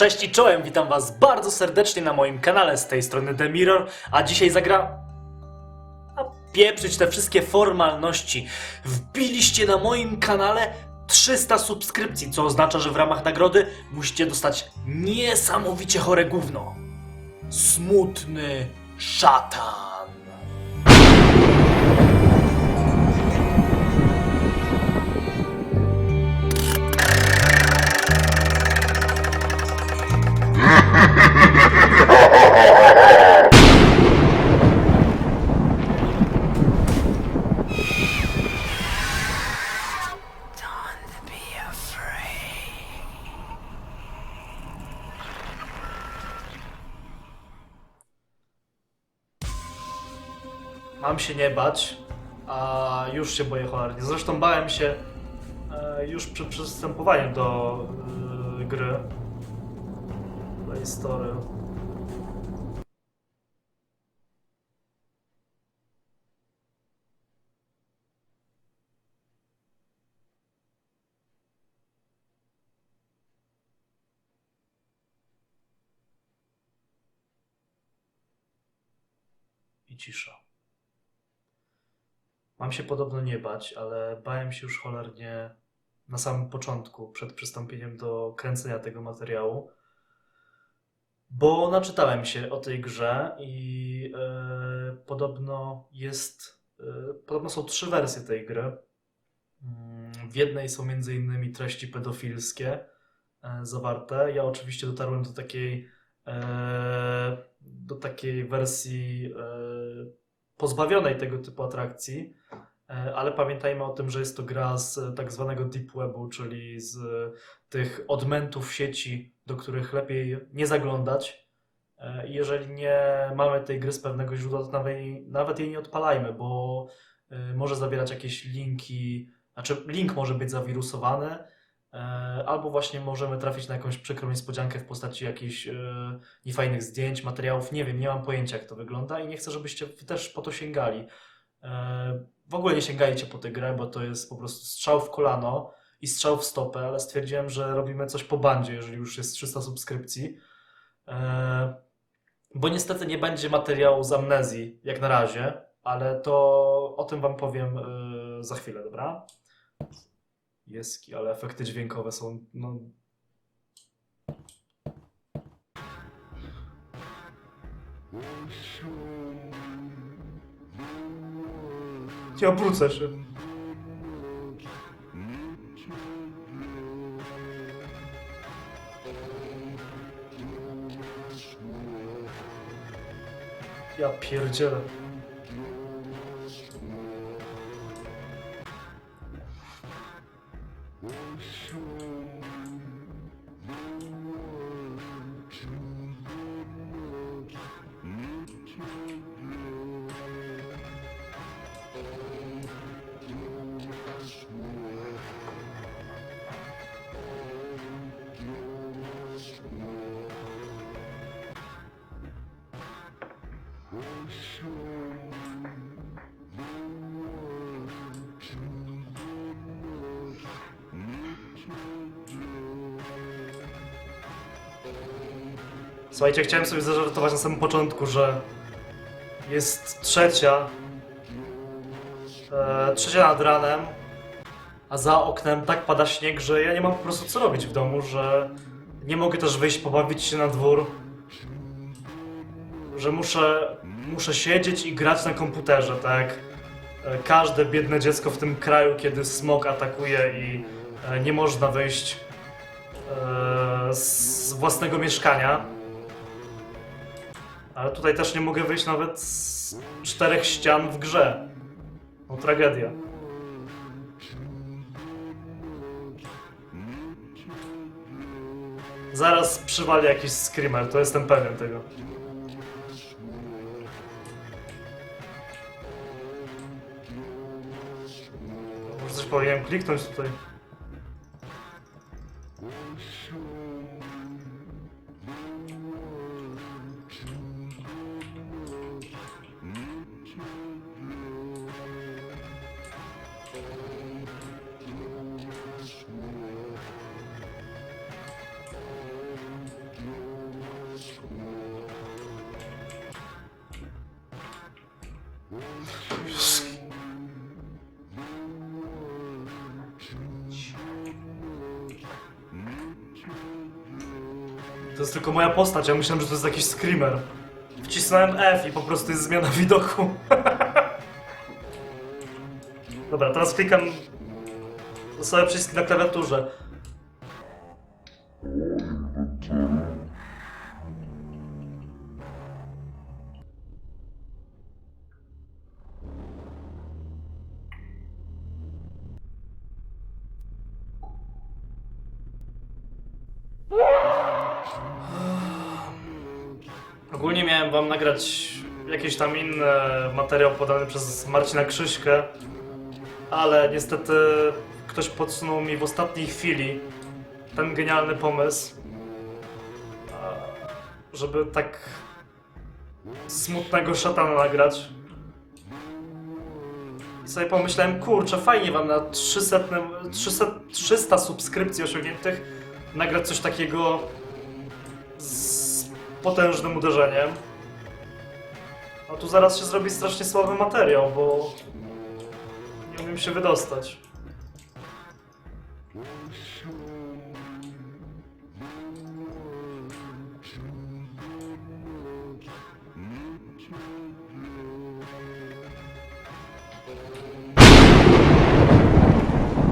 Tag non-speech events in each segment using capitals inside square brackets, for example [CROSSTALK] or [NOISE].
Cześć i czołem, witam was bardzo serdecznie na moim kanale z tej strony The Mirror, a dzisiaj zagra... A pieprzyć te wszystkie formalności. Wbiliście na moim kanale 300 subskrypcji, co oznacza, że w ramach nagrody musicie dostać niesamowicie chore gówno. Smutny szatan. Się nie bać, a już się boję cholernie. Zresztą bałem się e, już przy przystępowaniu do e, gry Play Store. I cisza. Mam się podobno nie bać, ale bałem się już cholernie na samym początku, przed przystąpieniem do kręcenia tego materiału, bo naczytałem się o tej grze i e, podobno jest. e, podobno są trzy wersje tej gry. Mm, W jednej są między innymi treści pedofilskie e, zawarte. Ja oczywiście dotarłem do takiej do takiej wersji e, pozbawionej tego typu atrakcji, e, ale pamiętajmy o tym, że jest to gra z e, tak zwanego deep webu, czyli z e, tych odmętów sieci, do których lepiej nie zaglądać. Jeżeli nie mamy tej gry z pewnego źródła, to nawet jej, nie odpalajmy, bo może zawierać jakieś linki, znaczy link może być zawirusowany, albo właśnie możemy trafić na jakąś przykrą niespodziankę w postaci jakichś e, niefajnych zdjęć, materiałów. Nie wiem, nie mam pojęcia, jak to wygląda i nie chcę, żebyście też po to sięgali. E, W ogóle nie sięgajcie po tę grę, bo to jest po prostu strzał w kolano i strzał w stopę, ale stwierdziłem, że robimy coś po bandzie, jeżeli już jest 300 subskrypcji. E, Bo niestety nie będzie materiału z amnezji, jak na razie, ale to o tym Wam powiem e, za chwilę, dobra? Jeski, ale efekty dźwiękowe są, no... Nie obrócę się. Ja pierdzielę. Słuchajcie, chciałem sobie zażartować na samym początku, że jest trzecia. E, trzecia nad ranem, a za oknem tak pada śnieg, że ja nie mam po prostu co robić w domu, że nie mogę też wyjść, pobawić się na dwór. Że muszę, muszę siedzieć i grać na komputerze, tak? E, Każde biedne dziecko w tym kraju, kiedy smog atakuje i e, nie można wyjść e, z własnego mieszkania. Ale tutaj też nie mogę wyjść nawet z czterech ścian w grze. No tragedia. Zaraz przywali jakiś screamer, to jestem pewien tego. Powinienem kliknąć tutaj. To jest tylko moja postać, ja myślałem, że to jest jakiś screamer. Wcisnąłem F i po prostu jest zmiana [LAUGHS] widoku. Dobra, teraz klikam sobie przycisk na klawiaturze. Nagrać jakiś tam inny materiał podany przez Marcina Krzyśkę, ale niestety ktoś podsunął mi w ostatniej chwili ten genialny pomysł, a, żeby tak smutnego szatana nagrać. I sobie pomyślałem, kurczę, fajnie wam na 300, 300, 300 subskrypcji osiągniętych nagrać coś takiego z potężnym uderzeniem. A tu zaraz się zrobi strasznie słaby materiał, bo nie umiem się wydostać.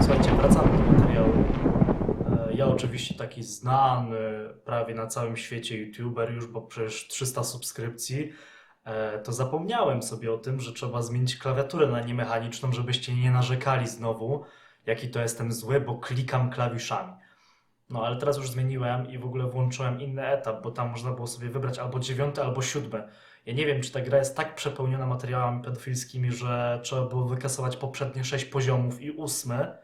Słuchajcie, wracamy do materiału. E, Ja oczywiście taki znany prawie na całym świecie youtuber już, bo przecież 300 subskrypcji, to zapomniałem sobie o tym, że trzeba zmienić klawiaturę na niemechaniczną, żebyście nie narzekali znowu, jaki to jestem zły, bo klikam klawiszami. No ale teraz już zmieniłem i w ogóle włączyłem inny etap, bo tam można było sobie wybrać albo dziewiąty, albo siódmy. Ja nie wiem, czy ta gra jest tak przepełniona materiałami pedofilskimi, że trzeba było wykasować poprzednie sześć poziomów i ósmy.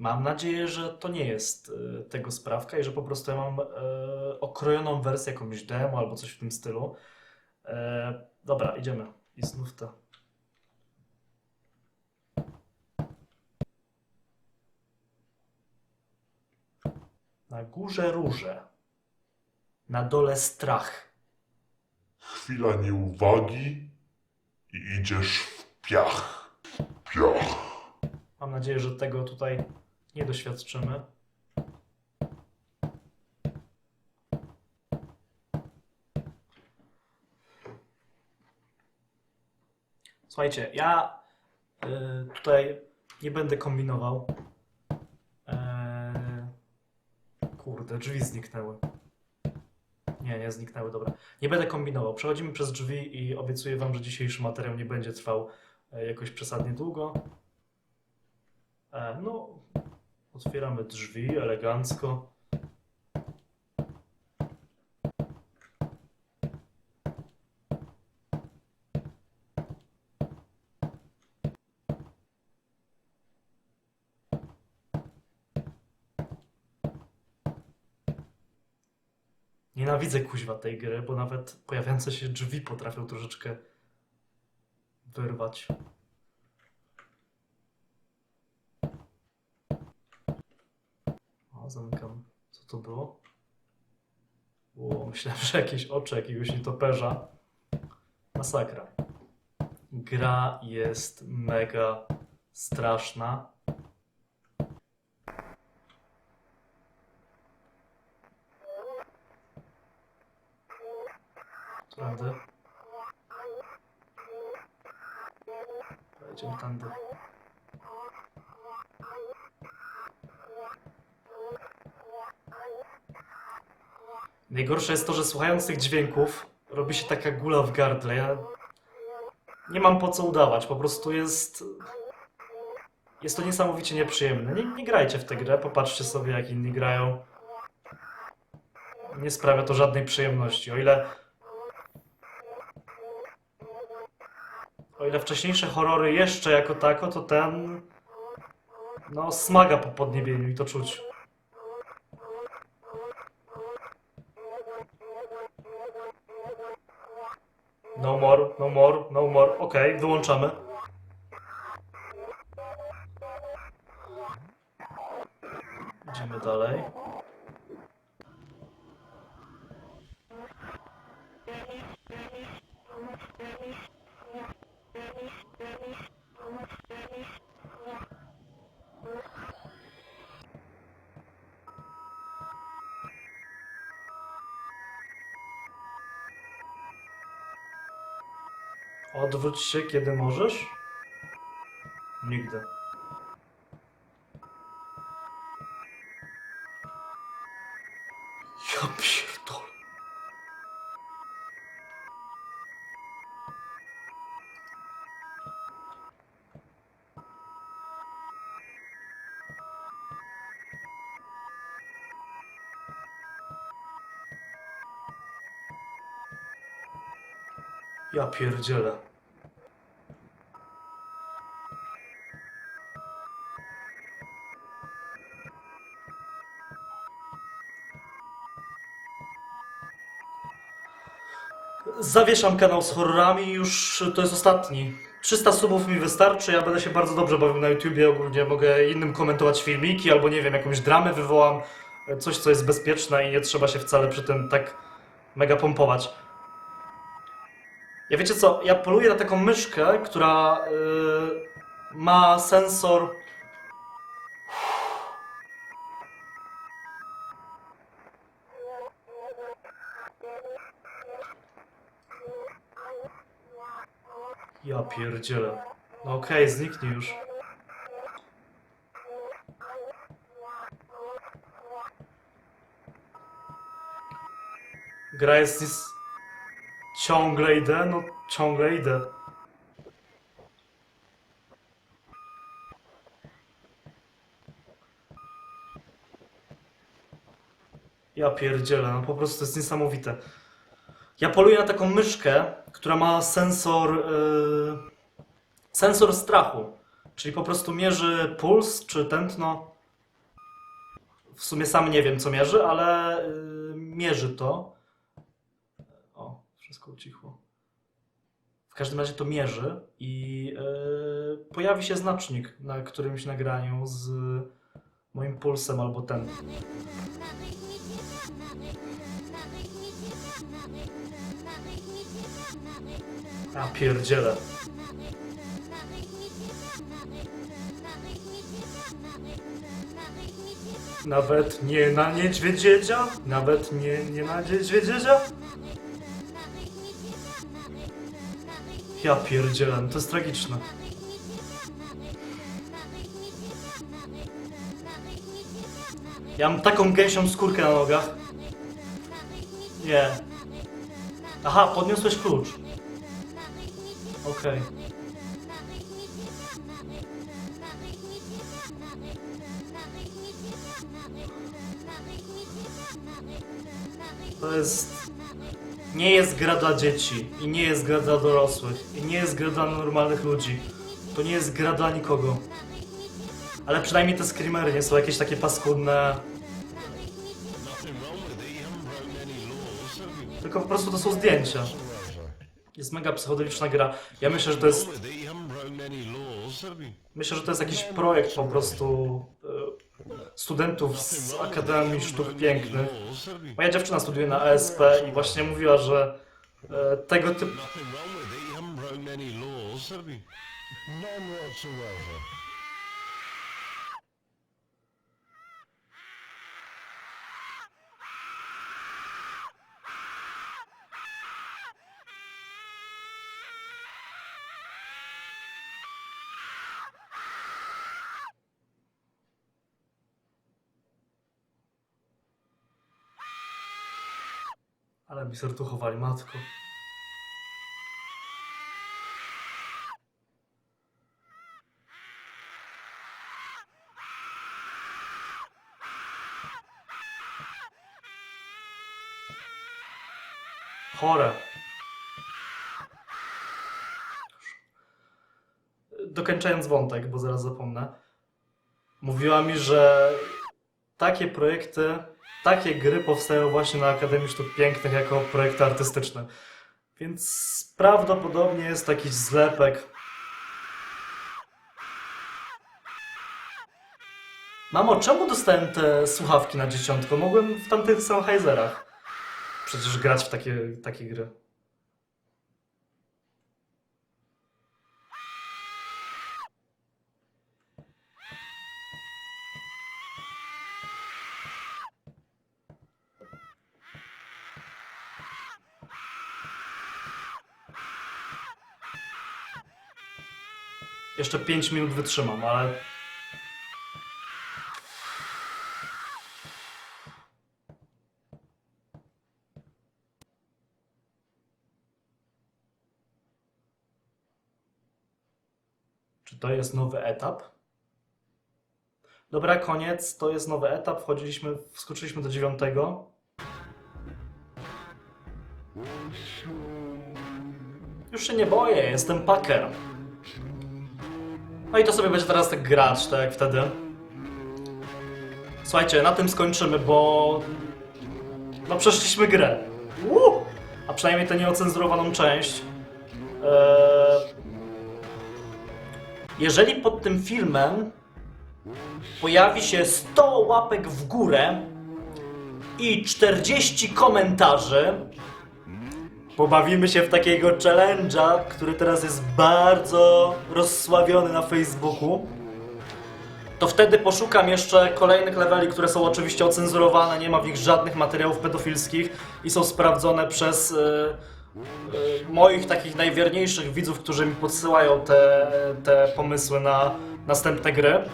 Mam nadzieję, że to nie jest e, tego sprawka i że po prostu ja mam e, okrojoną wersję, jakąś demo albo coś w tym stylu. E, dobra, idziemy. I znów to. Na górze róże. Na dole strach. Chwila nieuwagi i idziesz w piach. Piach. Mam nadzieję, że tego tutaj nie doświadczymy. Słuchajcie, ja y, tutaj nie będę kombinował. Eee, kurde, drzwi zniknęły. Nie, nie zniknęły, dobra. Nie będę kombinował. Przechodzimy przez drzwi i obiecuję wam, że dzisiejszy materiał nie będzie trwał e, jakoś przesadnie długo. E, no, otwieramy drzwi elegancko. Nienawidzę kuźwa tej gry, bo nawet pojawiające się drzwi potrafią troszeczkę wyrwać. Zamykam. Co to było? O, myślałem, że jakieś oczy jakiegoś nietoperza. Masakra. Gra jest mega straszna. Tędy. Pojedziemy tędy. Najgorsze jest to, że słuchając tych dźwięków robi się taka gula w gardle. Ja nie mam po co udawać, po prostu jest. Jest to niesamowicie nieprzyjemne. Nie, nie grajcie w tę grę, popatrzcie sobie jak inni grają. Nie sprawia to żadnej przyjemności. O ile. O ile wcześniejsze horrory jeszcze jako tako, to ten. No, smaga po podniebieniu i to czuć. No more, no more, no more. Okej, wyłączamy. Idziemy dalej. Odwróć się, kiedy możesz? Nigdy. Ja pierdolę. Ja pierdzielę. Zawieszam kanał z horrorami, już to jest ostatni. 300 subów mi wystarczy, ja będę się bardzo dobrze bawił na YouTubie, ogólnie mogę innym komentować filmiki, albo nie wiem, jakąś dramę wywołam, coś co jest bezpieczne i nie trzeba się wcale przy tym tak mega pompować. Ja wiecie co, ja poluję na taką myszkę, która yy, ma sensor. Ja pierdzielę. No okej, zniknij już. Gra jest. Ciągle idę? No ciągle idę. Ja pierdzielę, no po prostu to jest niesamowite. Ja poluję na taką myszkę, która ma sensor... Yy, sensor strachu. Czyli po prostu mierzy puls czy tętno. W sumie sam nie wiem co mierzy, ale yy, mierzy to. Wszystko ucichło. W każdym razie to mierzy i yy, pojawi się znacznik na którymś nagraniu z moim pulsem albo ten. A pierdzielę. Nawet nie na niedźwiedziedzia? Nawet nie, nie na niedźwiedziedzia? Ja pierdzielę, no to jest tragiczne. Ja mam taką gęsią skórkę na nogach. Nie. Aha, podniosłeś klucz. Okej. To jest... Nie jest gra dla dzieci i nie jest gra dla dorosłych i nie jest gra dla normalnych ludzi. To nie jest gra dla nikogo. Ale przynajmniej te screamery nie są jakieś takie paskudne. Tylko po prostu to są zdjęcia. Jest mega psychodeliczna gra. Ja myślę, że to jest. Myślę, że to jest jakiś projekt po prostu e, studentów z Akademii Sztuk Pięknych. Moja dziewczyna studiuje na ASP i właśnie mówiła, że e, tego typu. Ale mi serduchowali, matko. Chore. Dokończając wątek, bo zaraz zapomnę. Mówiła mi, że takie projekty, takie gry powstają właśnie na Akademii Sztuk Pięknych jako projekty artystyczne. Więc prawdopodobnie jest jakiś zlepek. Mamo, czemu dostałem te słuchawki na dzieciątko? Mogłem w tamtych Sennheiserach przecież grać w takie, takie gry. Jeszcze 5 minut wytrzymam, ale Czy to jest nowy etap? Dobra, koniec. To jest nowy etap. Wchodziliśmy, wskoczyliśmy do dziewiątego. Już się nie boję, jestem packer. No i to sobie będzie teraz tak grać, tak jak wtedy. Słuchajcie, na tym skończymy, bo... No przeszliśmy grę. Woo! A przynajmniej tę nieocenzurowaną część. Eee... Jeżeli pod tym filmem pojawi się 100 łapek w górę i 40 komentarzy, pobawimy się w takiego challenge'a, który teraz jest bardzo rozsławiony na Facebooku. To wtedy poszukam jeszcze kolejnych leveli, które są oczywiście ocenzurowane, nie ma w nich żadnych materiałów pedofilskich i są sprawdzone przez e, e, moich takich najwierniejszych widzów, którzy mi podsyłają te, te pomysły na następne gry.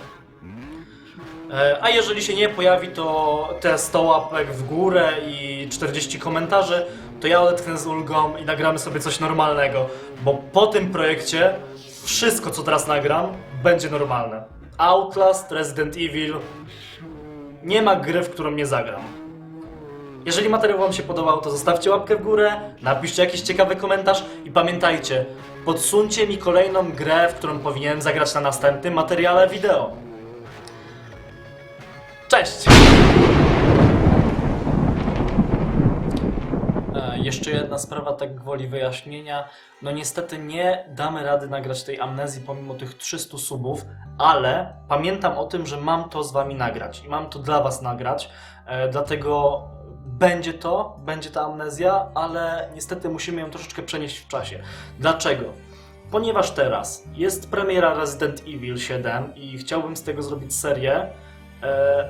E, A jeżeli się nie pojawi, to te 100 łapek w górę i 40 komentarzy, to ja odetchnę z ulgą i nagramy sobie coś normalnego. Bo po tym projekcie wszystko, co teraz nagram, będzie normalne. Outlast, Resident Evil. Nie ma gry, w którą nie zagram. Jeżeli materiał Wam się podobał, to zostawcie łapkę w górę, napiszcie jakiś ciekawy komentarz i pamiętajcie, podsuńcie mi kolejną grę, w którą powinienem zagrać na następnym materiale wideo. Cześć! E, Jeszcze jedna sprawa, tak gwoli wyjaśnienia. No niestety nie damy rady nagrać tej amnezji pomimo tych 300 subów, ale pamiętam o tym, że mam to z wami nagrać i mam to dla was nagrać, e, dlatego będzie to, będzie ta amnezja, ale niestety musimy ją troszeczkę przenieść w czasie. Dlaczego? Ponieważ teraz jest premiera Resident Evil 7 i chciałbym z tego zrobić serię,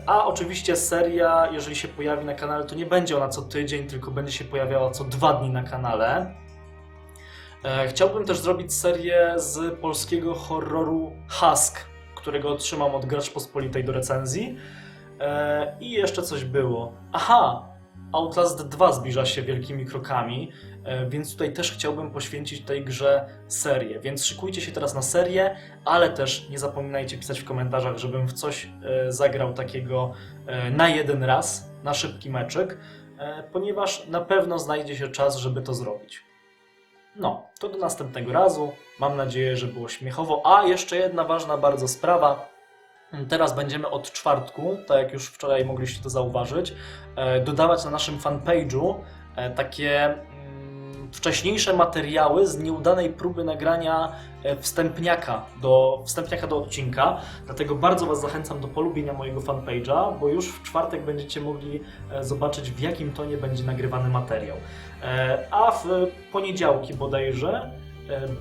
A oczywiście seria, jeżeli się pojawi na kanale, to nie będzie ona co tydzień, tylko będzie się pojawiała co dwa dni na kanale. E, Chciałbym też zrobić serię z polskiego horroru Husk, którego otrzymam od Gracz Pospolitej do recenzji. E, I jeszcze coś było. Aha! Outlast 2 zbliża się wielkimi krokami, e, więc tutaj też chciałbym poświęcić tej grze serię. Więc szykujcie się teraz na serię, ale też nie zapominajcie pisać w komentarzach, żebym w coś e, zagrał takiego e, na jeden raz, na szybki meczek, ponieważ na pewno znajdzie się czas, żeby to zrobić. No, to do następnego razu. Mam nadzieję, że było śmiechowo. A jeszcze jedna ważna bardzo sprawa. Teraz będziemy od czwartku, tak jak już wczoraj mogliście to zauważyć, e, dodawać na naszym fanpage'u e, takie mm, wcześniejsze materiały z nieudanej próby nagrania e, wstępniaka do, wstępniaka do odcinka. Dlatego bardzo Was zachęcam do polubienia mojego fanpage'a, bo już w czwartek będziecie mogli zobaczyć, w jakim tonie będzie nagrywany materiał. A w poniedziałki bodajże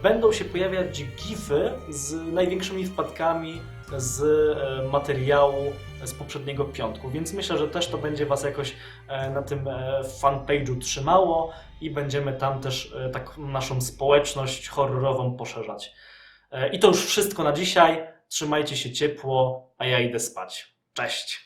będą się pojawiać gify z największymi wpadkami z e, materiału z poprzedniego piątku, więc myślę, że też to będzie Was jakoś e, na tym e, fanpage'u trzymało i będziemy tam też tak naszą społeczność horrorową poszerzać. I to już wszystko na dzisiaj. Trzymajcie się ciepło, a ja idę spać. Cześć!